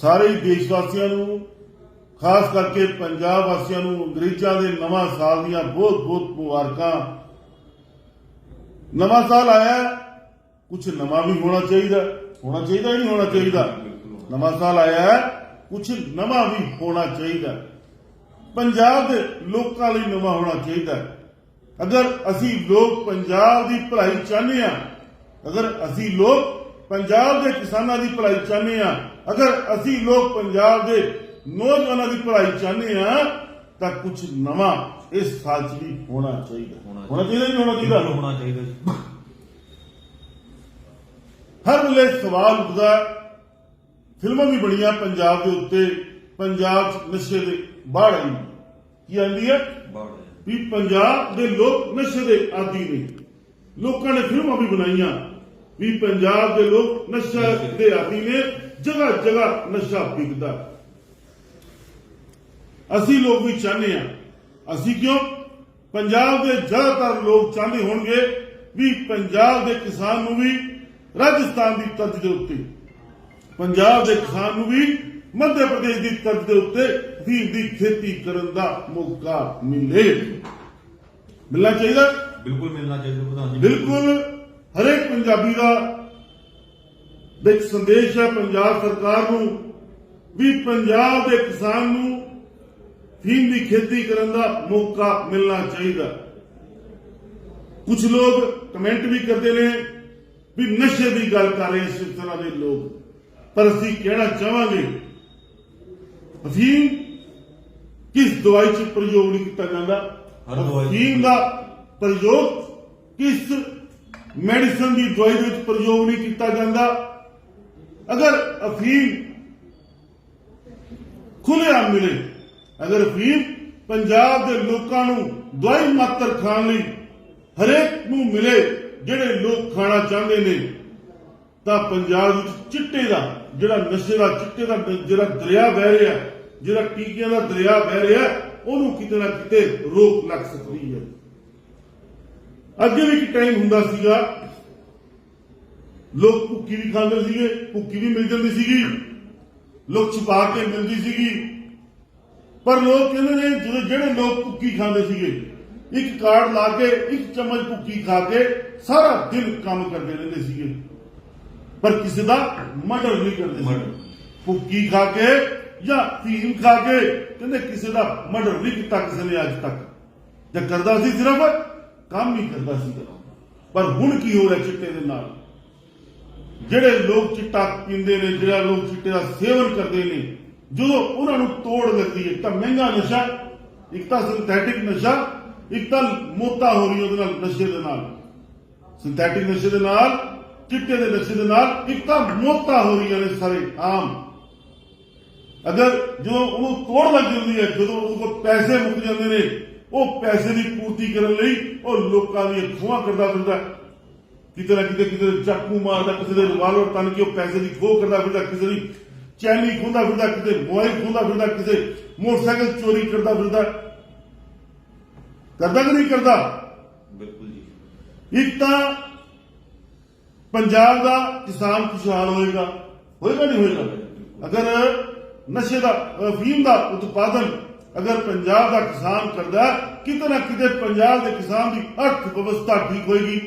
ਸਾਰੇ ਦੇਸ਼ ਵਾਸੀਆਂ ਨੂੰ, ਖਾਸ ਕਰਕੇ ਪੰਜਾਬ ਵਾਸੀਆਂ ਨੂੰ, ਅੰਗਰੇਜ਼ਾਂ ਦੇ ਨਵਾਂ ਸਾਲ ਦੀਆਂ ਬਹੁਤ ਬਹੁਤ ਮੁਬਾਰਕਾਂ। ਨਵਾਂ ਸਾਲ ਆਇਆ ਕੁਝ ਨਵਾਂ ਵੀ ਹੋਣਾ ਚਾਹੀਦਾ ਹੋਣਾ ਚਾਹੀਦਾ ਹੀ ਨਹੀਂ ਹੋਣਾ ਚਾਹੀਦਾ? ਨਵਾਂ ਸਾਲ ਆਇਆ ਹੈ ਕੁਝ ਨਵਾਂ ਵੀ ਹੋਣਾ ਚਾਹੀਦਾ। ਪੰਜਾਬ ਦੇ ਲੋਕਾਂ ਲਈ ਨਵਾਂ ਹੋਣਾ ਚਾਹੀਦਾ। ਅਗਰ ਅਸੀਂ ਲੋਕ ਪੰਜਾਬ ਦੀ ਭਲਾਈ ਚਾਹੁੰਦੇ ਹਾਂ, ਅਗਰ ਅਸੀਂ ਲੋਕ ਪੰਜਾਬ ਦੇ ਕਿਸਾਨਾਂ ਦੀ ਭਲਾਈ ਚਾਹੁੰਦੇ ਹਾਂ ਅਗਰ ਅਸੀਂ ਲੋਕ ਪੰਜਾਬ ਦੇ ਨੌਜਵਾਨਾਂ ਦੀ ਭਲਾਈ ਚਾਹੁੰਦੇ ਹਾਂ ਤਾਂ ਕੁਝ ਨਵਾਂ ਇਸ ਸਾਲ 'ਚ ਵੀ ਹੋਣਾ ਚਾਹੀਦਾ। ਹੋਣਾ ਚਾਹੀਦਾ ਨਹੀਂ ਹੋਣਾ ਚਾਹੀਦਾ। ਹੋਣਾ ਚਾਹੀਦਾ ਜੀ। ਹਰ ਵੇਲੇ ਸਵਾਲ ਉੱਠਦਾ। ਫਿਲਮਾਂ ਵੀ ਬਣੀਆਂ ਪੰਜਾਬ ਦੇ ਉੱਤੇ ਪੰਜਾਬ 'ਚ ਨਸ਼ੇ ਦੇ ਬਾੜ ਆਈ। ਕੀ ਆਂਦੀ ਹੈ? ਬਾੜ ਵੀ ਪੰਜਾਬ ਦੇ ਲੋਕ ਨਸ਼ੇ ਦੇ ਆਦੀ ਨੇ। ਲੋਕਾਂ ਨੇ ਫਿਲਮਾਂ ਵੀ ਬਣਾਈਆਂ। ਵੀ ਪੰਜਾਬ ਦੇ ਲੋਕ ਨਸ਼ਾ ਦੇ ਆਦੀ ਨੇ। ਜਗ੍ਹਾ ਜਗ੍ਹਾ ਨਸ਼ਾ ਵਿਕਦਾ। ਅਸੀਂ ਲੋਕ ਵੀ ਚਾਹੁੰਦੇ ਆ ਅਸੀਂ ਕਿਉਂ? ਪੰਜਾਬ ਦੇ ਜ਼ਿਆਦਾਤਰ ਲੋਕ ਚਾਹੁੰਦੇ ਹੋਣਗੇ ਵੀ ਪੰਜਾਬ ਦੇ ਕਿਸਾਨ ਨੂੰ ਵੀ ਰਾਜਸਥਾਨ ਦੀ ਤਰਜ਼ ਦੇ ਉੱਤੇ ਪੰਜਾਬ ਦੇ ਕਿਸਾਨ ਨੂੰ ਵੀ ਮੱਧ ਪ੍ਰਦੇਸ਼ ਦੀ ਤਰਜ਼ ਦੇ ਉੱਤੇ ਫੀਮ ਦੀ ਖੇਤੀ ਕਰਨ ਦਾ ਮੌਕਾ ਮਿਲੇ। ਮਿਲਣਾ ਚਾਹੀਦਾ? ਬਿਲਕੁਲ ਮਿਲਣਾ ਚਾਹੀਦਾ ਪ੍ਰਧਾਨ ਜੀ। ਬਿਲਕੁਲ। ਹਰੇਕ ਪੰਜਾਬੀ ਦਾ ਇੱਕ ਸੰਦੇਸ਼ ਹੈ ਪੰਜਾਬ ਸਰਕਾਰ ਨੂੰ ਵੀ ਪੰਜਾਬ ਦੇ ਕਿਸਾਨ ਨੂੰ ਫੀਮ ਦੀ ਖੇਤੀ ਕਰਨ ਦਾ ਮੌਕਾ ਮਿਲਣਾ ਚਾਹੀਦਾ। ਕੁਝ ਲੋਕ ਕਮੈਂਟ ਵੀ ਕਰਦੇ ਨੇ ਵੀ ਨਸ਼ੇ ਦੀ ਗੱਲ ਕਰ ਰਹੇ ਇਸ ਤਰ੍ਹਾਂ ਦੇ ਲੋਕ। ਪਰ ਅਸੀਂ ਕਹਿਣਾ ਚਾਹਾਂਗੇ ਅਫੀਮ ਕਿਸ ਦਵਾਈ 'ਚ ਪ੍ਰਯੋਗ ਨਹੀਂ ਕੀਤਾ ਜਾਂਦਾ? ਹਰ ਦਵਾਈ 'ਚ। ਅਫੀਮ ਦਾ ਪ੍ਰਯੋਗ ਕਿਸ ਮੈਡੀਸਨ ਦੀ ਦਵਾਈ ਦੇ ਵਿੱਚ ਪ੍ਰਯੋਗ ਨਹੀਂ ਕੀਤਾ ਜਾਂਦਾ? ਅਗਰ ਅਫੀਮ ਖੁੱਲ੍ਹੇਆਮ ਮਿਲੇ, ਅਗਰ ਅਫੀਮ ਪੰਜਾਬ ਦੇ ਲੋਕਾਂ ਨੂੰ ਦਵਾਈ ਮਾਤਰ ਖਾਣ ਲਈ ਹਰੇਕ ਨੂੰ ਮਿਲੇ, ਜਿਹੜੇ ਲੋਕ ਖਾਣਾ ਚਾਹੁੰਦੇ ਨੇ, ਤਾਂ ਪੰਜਾਬ ਵਿੱਚ ਚਿੱਟੇ ਦਾ, ਜਿਹੜਾ ਨਸ਼ੇ ਦਾ, ਚਿੱਟੇ ਦਾ ਜਿਹੜਾ ਦਰਿਆ ਵਹਿ ਰਿਹਾ, ਜਿਹੜਾ ਟੀਕਿਆਂ ਦਾ ਦਰਿਆ ਵਹਿ ਰਿਹਾ, ਉਹਨੂੰ ਕਿਤੇ ਨਾ ਕਿਤੇ ਰੋਕ ਲੱਗ ਸਕਦੀ ਹੈ। ਅੱਗੇ ਵੀ ਇੱਕ ਟਾਈਮ ਹੁੰਦਾ ਸੀਗਾ ਲੋਕ ਭੁੱਕੀ ਵੀ ਖਾਂਦੇ ਸੀਗੇ ਭੁੱਕੀ ਵੀ ਮਿਲ ਜਾਂਦੀ ਸੀਗੀ। ਲੋਕ ਛੁਪਾ ਕੇ ਮਿਲਦੀ ਸੀਗੀ। ਪਰ ਲੋਕ ਕਹਿੰਦੇ ਨੇ ਜਦੋਂ ਜਿਹੜੇ ਲੋਕ ਭੁੱਕੀ ਖਾਂਦੇ ਸੀਗੇ ਇੱਕ ਕਾਰਡ ਲਾ ਕੇ ਇੱਕ ਚਮਚ ਭੁੱਕੀ ਖਾ ਕੇ ਸਾਰਾ ਦਿਨ ਕੰਮ ਕਰਦੇ ਰਹਿੰਦੇ ਸੀਗੇ। ਪਰ ਕਿਸੇ ਦਾ ਮਰਡਰ ਨਹੀਂ ਕਰਦੇ ਸੀ। ਭੁੱਕੀ ਖਾ ਕੇ ਜਾਂ ਫੀਮ ਖਾ ਕੇ ਕਹਿੰਦੇ ਕਿਸੇ ਦਾ ਮਰਡਰ ਨਹੀਂ ਕੀਤਾ ਕਿਸੇ ਨੇ ਅੱਜ ਤੱਕ। ਜਾਂ ਕਰਦਾ ਸੀ ਸਿਰਫ ਕੰਮ ਹੀ ਕਰਦਾ ਸੀ। ਪਰ ਹੁਣ ਕੀ ਹੋ ਰਿਹਾ ਚਿੱਟੇ ਦੇ ਨਾਲ? ਜਿਹੜੇ ਲੋਕ ਚਿੱਟਾ ਪੀਂਦੇ ਨੇ, ਜਿਹੜਾ ਲੋਕ ਚਿੱਟੇ ਦਾ ਸੇਵਨ ਕਰਦੇ ਨੇ, ਜਦੋਂ ਉਹਨਾਂ ਨੂੰ ਤੋੜ ਲੱਗਦੀ ਹੈ ਤਾਂ ਮਹਿੰਗਾ ਨਸ਼ਾ, ਇੱਕ ਤਾਂ ਸਿੰਥੈਟਿਕ ਨਸ਼ਾ, ਇੱਕ ਤਾਂ ਮੋਤਾ ਹੋ ਰਹੀ ਉਹਦੇ ਨਾਲ ਨਸ਼ੇ ਦੇ ਨਾਲ। ਸਿੰਥੈਟਿਕ ਨਸ਼ੇ ਦੇ ਨਾਲ, ਚਿੱਟੇ ਦੇ ਨਸ਼ੇ ਦੇ ਨਾਲ, ਇੱਕ ਤਾਂ ਮੋਤਾ ਹੋ ਰਹੀਆਂ ਨੇ ਸਾਰੇ ਆਮ। ਅਗਰ ਜਦੋਂ ਉਹਨੂੰ ਤੋੜ ਲੱਗ ਜਾਂਦੀ ਹੈ, ਜਦੋਂ ਉਹਦੇ ਕੋਲ ਪੈਸੇ ਮੁੱਕ ਜਾਂਦੇ ਨੇ, ਉਹ ਪੈਸੇ ਦੀ ਪੂਰਤੀ ਕਰਨ ਲਈ ਉਹ ਲੋਕਾਂ ਦੀਆਂ ਖੋਹਾਂ ਕਰਦਾ ਫਿਰਦਾ ਕਿਤੇ ਨਾ ਕਿਤੇ ਕਿਤੇ ਚਾਕੂ ਮਾਰਦਾ ਕਿਸੇ ਦੇ ਰਿਵਾਲਵਰ ਤਨ ਕੇ ਉਹ ਪੈਸੇ ਦੀ ਖੋਹ ਕਰਦਾ ਫਿਰਦਾ ਕਿਸੇ ਦੀ ਚੈਨੀ ਖੋਹਦਾ ਫਿਰਦਾ ਕਿਤੇ ਮੋਬਾਈਲ ਖੋਹਦਾ ਫਿਰਦਾ ਕਿਸੇ ਮੋਟਰਸਾਈਕਲ ਚੋਰੀ ਕਰਦਾ ਫਿਰਦਾ। ਕਰਦਾ ਕਿ ਨਹੀਂ ਕਰਦਾ? ਬਿਲਕੁਲ ਜੀ। ਇੱਕ ਤਾਂ ਪੰਜਾਬ ਦਾ ਕਿਸਾਨ ਖੁਸ਼ਹਾਲ ਹੋਏਗਾ ਹੋਏਗਾ ਨਹੀਂ ਹੋਏਗਾ? ਅਗਰ ਨਸ਼ੇ ਦਾ ਅਫੀਮ ਦਾ ਉਤਪਾਦਨ ਅਗਰ ਪੰਜਾਬ ਦਾ ਕਿਸਾਨ ਕਰਦਾ ਕਿਤੇ ਨਾ ਕਿਤੇ ਪੰਜਾਬ ਦੇ ਕਿਸਾਨ ਦੀ ਅਰਥ ਵਿਵਸਥਾ ਠੀਕ ਹੋਏਗੀ।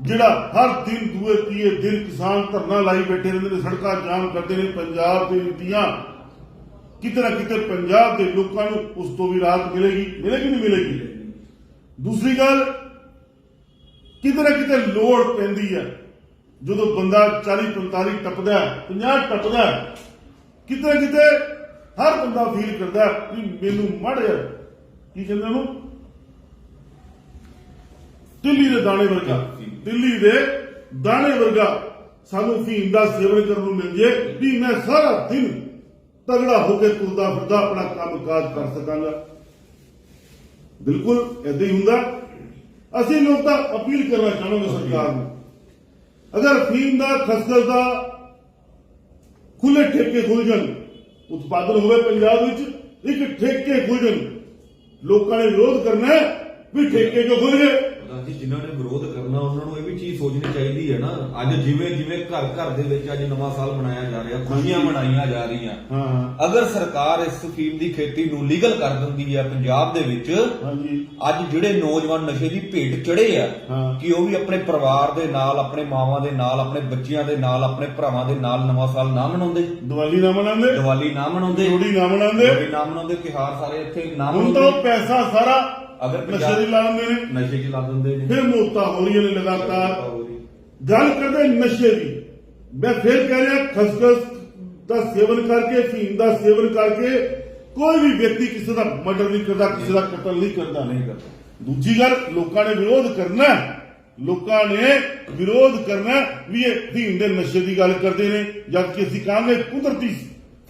ਜਿਹੜਾ ਹਰ ਦਿਨ ਦੂਏ ਤੀਏ ਦਿਨ ਕਿਸਾਨ ਧਰਨਾ ਲਾਈ ਬੈਠੇ ਰਹਿੰਦੇ ਨੇ ਸੜਕਾਂ ਜਾਮ ਕਰਦੇ ਨੇ ਪੰਜਾਬ ਦੇ ਨੀਤੀਆਂ ਕਿਤੇ ਨਾ ਕਿਤੇ ਪੰਜਾਬ ਦੇ ਲੋਕਾਂ ਨੂੰ ਉਸ ਤੋਂ ਵੀ ਰਾਹਤ ਮਿਲੇਗੀ ਮਿਲੇਗੀ ਨਹੀਂ ਮਿਲੇਗੀ। ਦੂਸਰੀ ਗੱਲ ਕਿਤੇ ਨਾ ਕਿਤੇ ਲੋੜ ਪੈਂਦੀ ਹੈ। ਜਦੋਂ ਬੰਦਾ 40 45 ਟੱਪਦਾ ਹੈ, 50 ਟੱਪਦਾ ਕਿਤੇ ਨਾ ਕਿਤੇ ਹਰ ਬੰਦਾ ਫੀਲ ਕਰਦਾ ਹੈ ਮੈਨੂੰ ਮੜ ਕੀ ਕਹਿੰਦੇ ਉਹਨੂੰ? ਟਿੱਲੀ ਦੇ ਦਾਣੇ ਵਰਗਾ। ਦਿੱਲੀ ਦੇ ਦਾਣੇ ਵਰਗਾ ਸਾਨੂੰ ਫੀਮ ਦਾ ਸੇਵਨ ਕਰਨ ਨੂੰ ਮਿਲ ਜੇ, ਵੀ ਮੈਂ ਸਾਰਾ ਦਿਨ ਤਗੜਾ ਹੋ ਕੇ ਤੁਰਦਾ ਫਿਰਦਾ ਆਪਣਾ ਕੰਮਕਾਜ ਕਰ ਸਕਾਂਗਾ। ਬਿਲਕੁਲ ਏਦਾਂ ਹੀ ਹੁੰਦਾ। ਅਸੀਂ ਲੋਕ ਤਾਂ ਅਪੀਲ ਕਰਨਾ ਚਾਹਾਂਗੇ ਸਰਕਾਰ ਨੂੰ, ਅਗਰ ਫੀਮ ਦਾ ਖਸਖਸ ਦਾ ਖੁੱਲੇ ਠੇਕੇ ਖੁੱਲ ਜਾਣ, ਉਤਪਾਦਨ ਹੋਵੇ ਪੰਜਾਬ ਵਿੱਚ, ਇੱਕ ਠੇਕੇ ਖੁੱਲ ਜਾਣ, ਲੋਕਾਂ ਨੇ ਵਿਰੋਧ ਕਰਨਾ ਵੀ ਠੇਕੇ ਕਿਉਂ ਖੁੱਲ ਗਏ? ਪ੍ਰਧਾਨ ਜੀ ਜਿਨ੍ਹਾਂ ਨੇ ਵਿਰੋਧ ਕਰਨਾ ਉਹਨਾਂ ਨੂੰ ਇਹ ਵੀ ਚੀਜ਼ ਸੋਚਣੀ ਚਾਹੀਦੀ ਹੈ ਨਾ। ਅੱਜ ਜਿਵੇਂ ਜਿਵੇਂ ਘਰ ਘਰ ਦੇ ਵਿੱਚ ਅੱਜ ਨਵਾਂ ਸਾਲ ਮਨਾਇਆ ਜਾ ਰਿਹਾ ਖੁਸ਼ੀਆਂ ਮਨਾਈਆਂ ਜਾ ਰਹੀਆਂ। ਹਾਂ। ਅਗਰ ਸਰਕਾਰ ਇਸ ਫੀਮ ਦੀ ਖੇਤੀ ਨੂੰ ਲੀਗਲ ਕਰ ਦਿੰਦੀ ਹੈ ਪੰਜਾਬ ਦੇ ਵਿੱਚ ਹਾਂਜੀ। ਅੱਜ ਜਿਹੜੇ ਨੌਜਵਾਨ ਨਸ਼ੇ ਦੀ ਭੇਟ ਚੜੇ ਆ। ਕਿ ਉਹ ਵੀ ਆਪਣੇ ਪਰਿਵਾਰ ਦੇ ਨਾਲ ਆਪਣੇ ਮਾਵਾਂ ਦੇ ਨਾਲ ਆਪਣੇ ਬੱਚਿਆਂ ਦੇ ਨਾਲ ਆਪਣੇ ਭਰਾਵਾਂ ਦੇ ਨਾਲ ਨਵਾਂ ਸਾਲ ਨਾ ਮਨਾਉਂਦੇ। ਦੀਵਾਲੀ ਨਾ ਮਨਾਉਂਦੇ। ਦੀਵਾਲੀ ਨਾ ਮਨਾਉਂਦੇ। ਲੋਹੜੀ ਨਾ ਮਨਾਉਂਦੇ। ਲੋਹੜੀ ਨਾ ਮਨਾਉਂਦੇ ਤਿਉਹਾਰ ਸਾਰੇ ਇੱਥੇ ਨਾ ਹੁਣ ਤਾਂ ਪੈਸਾ ਸਾਰਾ ਅਗਰ ਨਸ਼ੇ ਦੀ ਲਾ ਦਿੰਦੇ ਨੇ। ਨਸ਼ੇ 'ਚ ਲਾ ਦਿੰਦੇ ਨੇ। ਫਿਰ ਮੌਤਾਂ ਹੋ ਰਹੀਆਂ ਨੇ ਲਗਾਤਾਰ। ਗੱਲ ਕਰਦੇ ਨਸ਼ੇ ਦੀ। ਮੈਂ ਫਿਰ ਕਹਿ ਰਿਹਾ ਖਸਖਸ ਦਾ ਸੇਵਨ ਕਰਕੇ ਫੀਮ ਦਾ ਸੇਵਨ ਕਰਕੇ ਕੋਈ ਵੀ ਵਿਅਕਤੀ ਕਿਸੇ ਦਾ ਮਰਡਰ ਨਹੀਂ ਕਰਦਾ ਕਿਸੇ ਦਾ ਕਤਲ ਨਹੀਂ ਕਰਦਾ ਨਹੀਂ ਕਰਦਾ। ਦੂਜੀ ਗੱਲ ਲੋਕਾਂ ਨੇ ਵਿਰੋਧ ਕਰਨਾ। ਲੋਕਾਂ ਨੇ ਵਿਰੋਧ ਕਰਨਾ ਵੀ ਇਹ ਫੀਮ ਦੇ ਨਸ਼ੇ ਦੀ ਗੱਲ ਕਰਦੇ ਨੇ ਜਦ ਕਿ ਅਸੀਂ ਕਹਾਂਗੇ ਕੁਦਰਤੀ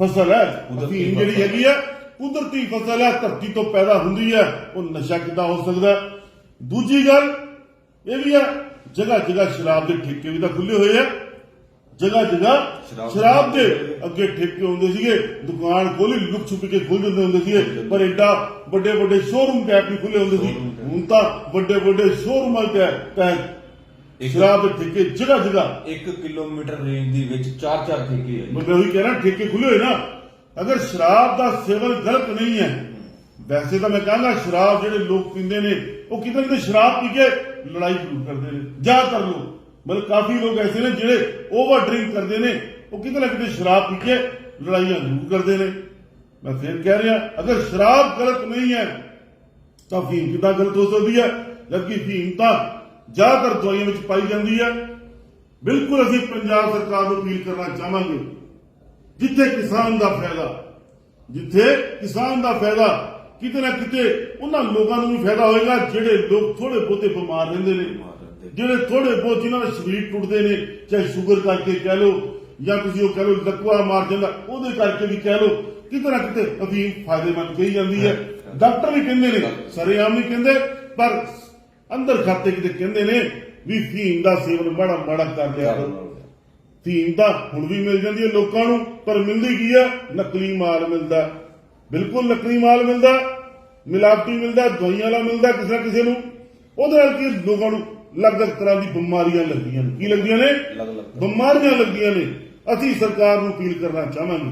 ਫਸਲ ਹੈ। ਕੁਦਰਤੀ ਜਿਹੜੀ। ਹੈਗੀ ਹੈ ਕੁਦਰਤੀ ਫਸਲ ਹੈ ਧਰਤੀ ਤੋਂ ਪੈਦਾ ਹੁੰਦੀ ਹੈ ਉਹ ਨਸ਼ਾ ਕਿੱਦਾਂ ਹੋ ਸਕਦਾ? ਦੂਜੀ ਗੱਲ ਇਹ ਵੀ ਹੈ ਜਗ੍ਹਾ ਜਗ੍ਹਾ ਸ਼ਰਾਬ ਦੇ ਠੇਕੇ ਵੀ ਤਾਂ ਖੁੱਲੇ ਹੋਏ ਆ। ਜਗ੍ਹਾ ਜਗ੍ਹਾ ਸ਼ਰਾਬ ਦੇ ਦੇ ਅੱਗੇ ਠੇਕੇ ਹੁੰਦੇ ਸੀਗੇ ਦੁਕਾਨ ਖੋਲੀ ਲੁਕ ਛੁਪ ਕੇ ਖੋਲ ਦਿੰਦੇ ਹੁੰਦੇ ਸੀਗੇ ਪਰ ਐਡਾ ਵੱਡੇ ਵੱਡੇ ਸ਼ੋਰੂਮ ਟੈਪ ਵੀ ਖੁੱਲੇ ਹੁੰਦੇ ਸੀ। ਹੁਣ ਤਾਂ ਵੱਡੇ ਵੱਡੇ ਸ਼ੋਰੂਮਾਂ ਟੈਪ ਟੈਪ ਸ਼ਰਾਬ ਦੇ ਠੇਕੇ ਜਗ੍ਹਾ ਜਗ੍ਹਾ। 1 ਕਿਲੋਮੀਟਰ ਰੇਂਜ ਦੇ ਵਿੱਚ ਚਾਰ ਚਾਰ ਠੇਕੇ ਹੈ ਮੈਂ ਉਹੀ ਕਹਿ ਰਿਹਾ ਠੇਕੇ ਖੁੱਲੇ ਹੋਏ ਨਾ ਅਗਰ ਸ਼ਰਾਬ ਦਾ ਸੇਵਨ ਗਲਤ ਨਹੀਂ ਹੈ, ਵੈਸੇ ਤਾਂ ਮੈਂ ਕਹਿੰਦਾ ਸ਼ਰਾਬ ਜਿਹੜੇ ਲੋਕ ਪੀਂਦੇ ਨੇ, ਉਹ ਕਿਤੇ ਨਾ ਕਿਤੇ ਸ਼ਰਾਬ ਪੀ ਕੇ ਲੜਾਈ ਜ਼ਰੂਰ ਕਰਦੇ ਨੇ। ਜ਼ਿਆਦਾਤਰ ਲੋਕ, ਮਤਲਬ ਕਾਫੀ ਲੋਕ ਐਸੇ ਨੇ ਜਿਹੜੇ ਓਵਰ ਡਰਿੰਕ ਕਰਦੇ ਨੇ, ਉਹ ਕਿਤੇ ਨਾ ਕਿਤੇ ਸ਼ਰਾਬ ਪੀ ਕੇ ਲੜਾਈਆਂ ਜ਼ਰੂਰ ਕਰਦੇ ਨੇ। ਮੈਂ ਫਿਰ ਕਹਿ ਰਿਹਾ, ਅਗਰ ਸ਼ਰਾਬ ਗਲਤ ਨਹੀਂ ਹੈ, ਤਾਂ ਫੀਮ ਕਿੱਦਾਂ ਗਲਤ ਹੋ ਸਕਦੀ ਹੈ? ਜਦਕਿ ਫੀਮ ਤਾਂ ਜ਼ਿਆਦਾਤਰ ਦਵਾਈਆਂ ਵਿੱਚ ਪਾਈ ਜਾਂਦੀ ਹੈ। ਬਿਲਕੁਲ ਅਸੀਂ ਪੰਜਾਬ ਸਰਕਾਰ ਨੂੰ ਅਪੀਲ ਕਰਨਾ ਚਾਹਾਂਗੇ ਜਿੱਥੇ ਕਿਸਾਨ ਦਾ ਫਾਇਦਾ ਜਿੱਥੇ ਕਿਸਾਨ ਦਾ ਫਾਇਦਾ ਕਿਤੇ ਨਾ ਕਿਤੇ ਉਹਨਾਂ ਲੋਕਾਂ ਨੂੰ ਵੀ ਫਾਇਦਾ ਹੋਏਗਾ ਜਿਹੜੇ ਲੋਕ ਥੋੜੇ ਬਹੁਤੇ ਬਿਮਾਰ ਰਹਿੰਦੇ ਨੇ। ਜਿਹੜੇ ਥੋੜੇ ਬਹੁਤ ਜਿਨ੍ਹਾਂ ਦੇ ਸਰੀਰ ਟੁੱਟਦੇ ਨੇ ਚਾਹੇ ਸ਼ੂਗਰ ਕਰਕੇ ਕਹਿ ਲਓ ਜਾਂ ਤੁਸੀਂ ਉਹ ਕਹਿ ਲਓ ਲਕਵਾ ਮਾਰ ਜਾਂਦਾ ਉਹਦੇ ਕਰਕੇ ਵੀ ਕਹਿ ਲਓ ਕਿਤੇ ਨਾ ਕਿਤੇ ਅਫੀਮ ਫਾਇਦੇਮੰਦ ਕਹੀ ਜਾਂਦੀ ਹੈ ਡਾਕਟਰ ਵੀ ਕਹਿੰਦੇ ਨੇ ਸਰੇਆਮ ਨਹੀਂ ਕਹਿੰਦੇ ਪਰ ਅੰਦਰ ਖਾਤੇ ਕਿਤੇ ਕਹਿੰਦੇ ਨੇ ਵੀ ਫੀਮ ਦਾ ਸੇਵਨ ਬੜਾ ਮਾੜਾ ਕਰ ਲਿਆ ਫੀਮ ਤਾਂ ਹੁਣ ਵੀ ਮਿਲ ਜਾਂਦੀ ਹੈ ਲੋਕਾਂ ਨੂੰ ਪਰ ਮਿਲਦੀ ਕੀ ਹੈ? ਨਕਲੀ ਮਾਲ ਮਿਲਦਾ। ਬਿਲਕੁਲ ਨਕਲੀ ਮਾਲ ਮਿਲਦਾ ਮਿਲਾਵਟੀ ਮਿਲਦਾ ਦਵਾਈਆਂ ਵਾਲਾ ਮਿਲਦਾ ਕਿਸੇ ਨਾ ਕਿਸੇ ਨੂੰ। ਉਹਦੇ ਨਾਲ ਕੀ ਲੋਕਾਂ ਨੂੰ ਅਲੱਗ-ਅਲੱਗ ਤਰ੍ਹਾਂ ਦੀ ਬਿਮਾਰੀਆਂ ਲੱਗਦੀਆਂ ਨੇ। ਕੀ ਲੱਗਦੀਆਂ ਨੇ। ਬਿਮਾਰੀਆਂ ਲੱਗਦੀਆਂ ਨੇ। ਅਸੀਂ ਸਰਕਾਰ ਨੂੰ ਅਪੀਲ ਕਰਨਾ ਚਾਹਾਂਗੇ।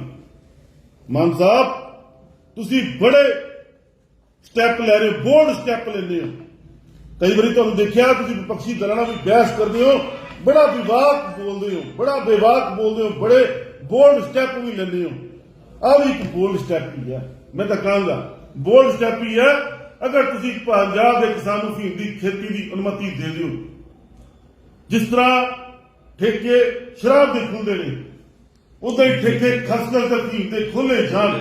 ਮਾਨ ਸਾਹਿਬ ਤੁਸੀਂ ਬੜੇ ਸਟੈਪ ਲੈ ਰਹੇ ਹੋ ਬੋਲਡ ਸਟੈਪ ਲੈਂਦੇ ਹੋ। ਕਈ ਵਾਰੀ ਤੁਹਾਨੂੰ ਦੇਖਿਆ ਤੁਸੀਂ ਵਿਪਕਸ਼ੀ ਦਲਾਂ ਨਾਲ ਵੀ ਬਹਿਸ ਕਰਦੇ ਹੋ। ਬੜਾ ਵਿਵਾਕ ਬੋਲਦੇ ਹੋ, ਬੜਾ ਬੇਵਾਕ ਬੋਲਦੇ ਹੋ, ਬੜੇ ਬੋਲਡ ਸਟੈਪ ਵੀ ਲੈਂਦੇ ਹੋ। ਆਹ ਵੀ ਇੱਕ ਬੋਲਡ ਸਟੈਪ ਹੀ ਹੈ। ਮੈਂ ਤਾਂ ਕਹਾਂਗਾ ਬੋਲਡ ਸਟੈਪ ਹੀ ਹੈ। ਅਗਰ ਤੁਸੀਂ ਪੰਜਾਬ ਦੇ ਕਿਸਾਨ ਨੂੰ ਫੀਮ ਦੀ ਖੇਤੀ ਦੀ ਅਨੁਮਤੀ ਦੇ ਦਿਓ, ਜਿਸ ਤਰ੍ਹਾਂ ਠੇਕੇ ਸ਼ਰਾਬ ਦੇ ਖੁੱਲਦੇ ਨੇ, ਉਦਾਂ ਹੀ ਠੇਕੇ ਖਸਖਸ ਤੇ ਦੇ ਖੁੱਲੇ ਜਾਣ,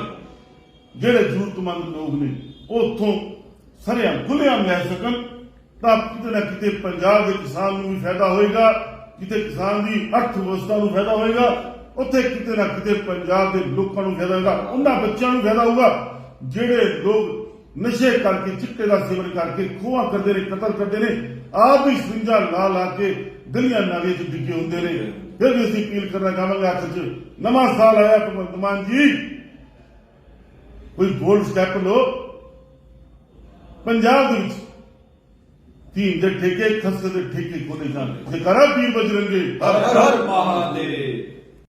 ਜਿਹੜੇ ਜ਼ਰੂਰਤਮੰਦ ਲੋਕ ਨੇ ਉਹ ਉੱਥੋਂ ਸਰਿਆਂ ਖੁੱਲਿਆਂ ਲੈ ਸਕਣ। ਤਾਂ ਕਿਤੇ ਨਾ ਕਿਤੇ ਪੰਜਾਬ ਦੇ ਕਿਸਾਨ ਨੂੰ ਵੀ ਫਾਇਦਾ ਹੋਏਗਾ, ਕਿਤੇ ਕਿਸਾਨ ਦੀ ਅਰਥ ਵਿਵਸਥਾ ਨੂੰ ਫਾਇਦਾ ਹੋਏਗਾ, ਉੱਥੇ ਕਿਤੇ ਨਾ ਕਿਤੇ ਪੰਜਾਬ ਦੇ ਲੋਕਾਂ ਨੂੰ ਫਾਇਦਾ ਹੋਏਗਾ, ਉਹਨਾਂ ਬੱਚਿਆਂ ਨੂੰ ਫਾਇਦਾ ਹੋਊਗਾ। ਜਿਹੜੇ ਲੋਕ ਨਸ਼ੇ ਕਰਕੇ, ਚਿੱਟੇ ਦਾ ਸੇਵਨ ਕਰਕੇ ਖੋਹਾਂ ਕਰਦੇ ਨੇ, ਕਤਲ ਕਰਦੇ ਨੇ, ਆਪ ਹੀ ਸਿੰਜਾ ਲਾ ਲਾ ਕੇ ਗਲੀਆਂ ਨਾਲੇ 'ਚ ਡਿੱਗੇ ਹੁੰਦੇ ਨੇ। ਫਿਰ ਵੀ ਅਸੀਂ ਅਪੀਲ ਕਰਨਾ ਚਾਹਾਂਗੇ ਆਖਰ 'ਚ, ਨਵਾਂ ਸਾਲ ਆਇਆ ਭਗਵੰਤ ਮਾਨ ਜੀ। ਕੋਈ ਬੋਲਡ ਸਟੈਪ ਲੋ ਪੰਜਾਬ ਦੇ ਵਿੱਚ ਤੀਨ ਦੇ ਠੇਕੇ ਖਸਕ ਦੇ ਠੇਕੇ ਖੋਲੇ ਜਾਣ ਜਕਾਰਾ ਪੀਰ ਬਜਰੰਗੇ ਹਰ ਹਰ ਮਹਾਦੇਵ